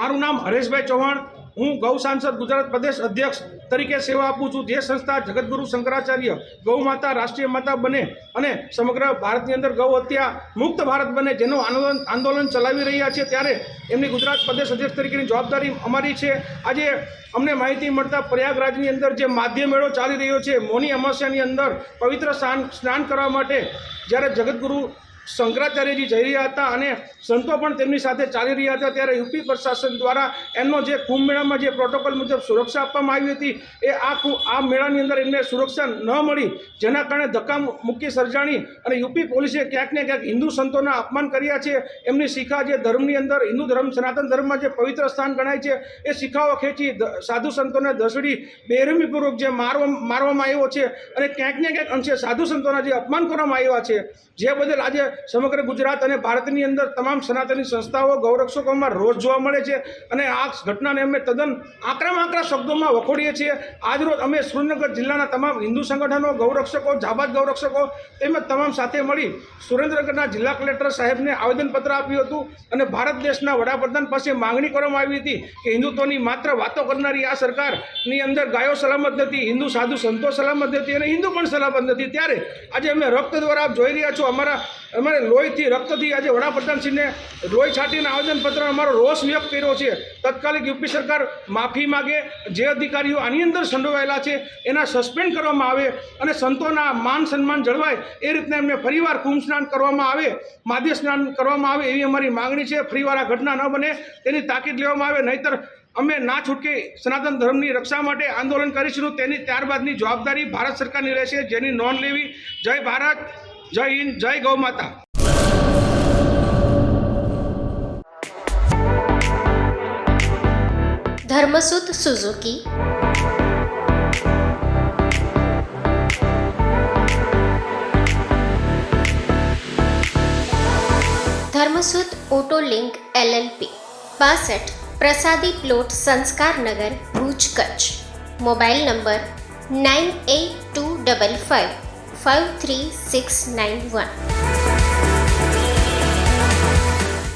મારું નામ હરેશભાઈ ચૌહાણ. હું ગૌ સાંસદ ગુજરાત પ્રદેશ અધ્યક્ષ તરીકે સેવા આપું છું. જે સંસ્થા જગતગુરુ શંકરાચાર્ય ગૌ માતા, રાષ્ટ્રીય માતા બને અને સમગ્ર ભારતની અંદર ગૌ હત્યા મુક્ત ભારત બને જેનું આંદોલન આંદોલન ચલાવી રહ્યા છે ત્યારે એમની ગુજરાત પ્રદેશ અધ્યક્ષ તરીકેની જવાબદારી અમારી છે. આજે અમને માહિતી મળતા પ્રયાગરાજની અંદર જે માધ્ય મેળો ચાલી રહ્યો છે, મોની અમાસ્યાની અંદર પવિત્ર સ્નાન સ્નાન કરવા માટે જ્યારે જગતગુરુ શંકરાચાર્યજી જઈ રહ્યા હતા અને સંતો પણ તેમની સાથે ચાલી રહ્યા હતા. ત્યારે યુપી પ્રશાસન દ્વારા એમનો જે કુંભ મેળામાં જે પ્રોટોકોલ મુજબ સુરક્ષા આપવામાં આવી હતી, એ આ આ મેળાની અંદર એમને સુરક્ષા ન મળી, જેના કારણે ધક્કા મુક્કી સર્જાણી અને યુપી પોલીસે ક્યાંક ને ક્યાંક હિન્દુ સંતોના અપમાન કર્યા છે. એમની શિખા જે ધર્મની અંદર, હિન્દુ ધર્મ, સનાતન ધર્મમાં જે પવિત્ર સ્થાન ગણાય છે, એ શિખાઓ ખેંચી સાધુ સંતોને દસડી બેરમીપૂર્વક જે મારવા, મારવામાં આવ્યો છે અને ક્યાંક ને ક્યાંક અંશે સાધુ સંતોના જે અપમાન કરવામાં આવ્યા છે. જે બદલ આજે સમગ્ર ગુજરાત અને ભારતની અંદર તમામ સનાતની સંસ્થાઓ, ગૌરક્ષકોમાં રોજ જોવા મળે છે અને આ ઘટનાને અમે તદ્દન આકરામાં આકરા શબ્દોમાં વખોડીએ છીએ. આજરોજ અમે સુરેન્દ્રનગર જિલ્લાના તમામ હિન્દુ સંગઠનો, ગૌરક્ષકો જાબાદ ગૌરક્ષકો તેમજ તમામ સાથે મળી સુરેન્દ્રનગરના જિલ્લા કલેક્ટર સાહેબને આવેદનપત્ર આપ્યું હતું અને ભારત દેશના વડાપ્રધાન પાસે માંગણી કરવામાં આવી હતી કે હિન્દુત્વની માત્ર વાતો કરનારી આ સરકારની અંદર ગાયો સલામત નથી, હિન્દુ, સાધુ સંતો સલામત નથી અને હિન્દુ પણ સલામત નથી. ત્યારે આજે અમે રક્ત દ્વારા જોઈ રહ્યા છો. અમારા અમારે લોહીથી, રક્તથી આજે વડાપ્રધાનશ્રીને લોહી છાંટીને આવેદનપત્ર અમારો રોષ વ્યક્ત કર્યો છે. તત્કાલિક યુપી સરકાર માફી માગે, જે અધિકારીઓ આની અંદર સંડોવાયેલા છે, એના સસ્પેન્ડ કરવામાં આવે અને સંતોના માન સન્માન જળવાય, એ રીતના એમને ફરીવાર કુંભ સ્નાન કરવામાં આવે માધ્ય સ્નાન કરવામાં આવે એવી અમારી માગણી છે. ફરીવાર આ ઘટના ન બને, તેની તાકીદ લેવામાં આવે, નહીતર અમે ના છૂટકે સનાતન ધર્મની રક્ષા માટે આંદોલન કરીશું. તેની ત્યારબાદની જવાબદારી ભારત સરકારની રહેશે, જેની નોંધ લેવી. જય ભારત. જય હિન્દ, જય ગૌ માતા. Dharmasut Suzuki. Dharmasut auto link LLP. બાસઠ, પ્રસાદી plot Sanskarnagar Bhuj Kutch. Mobile number nine eight two double five 53691.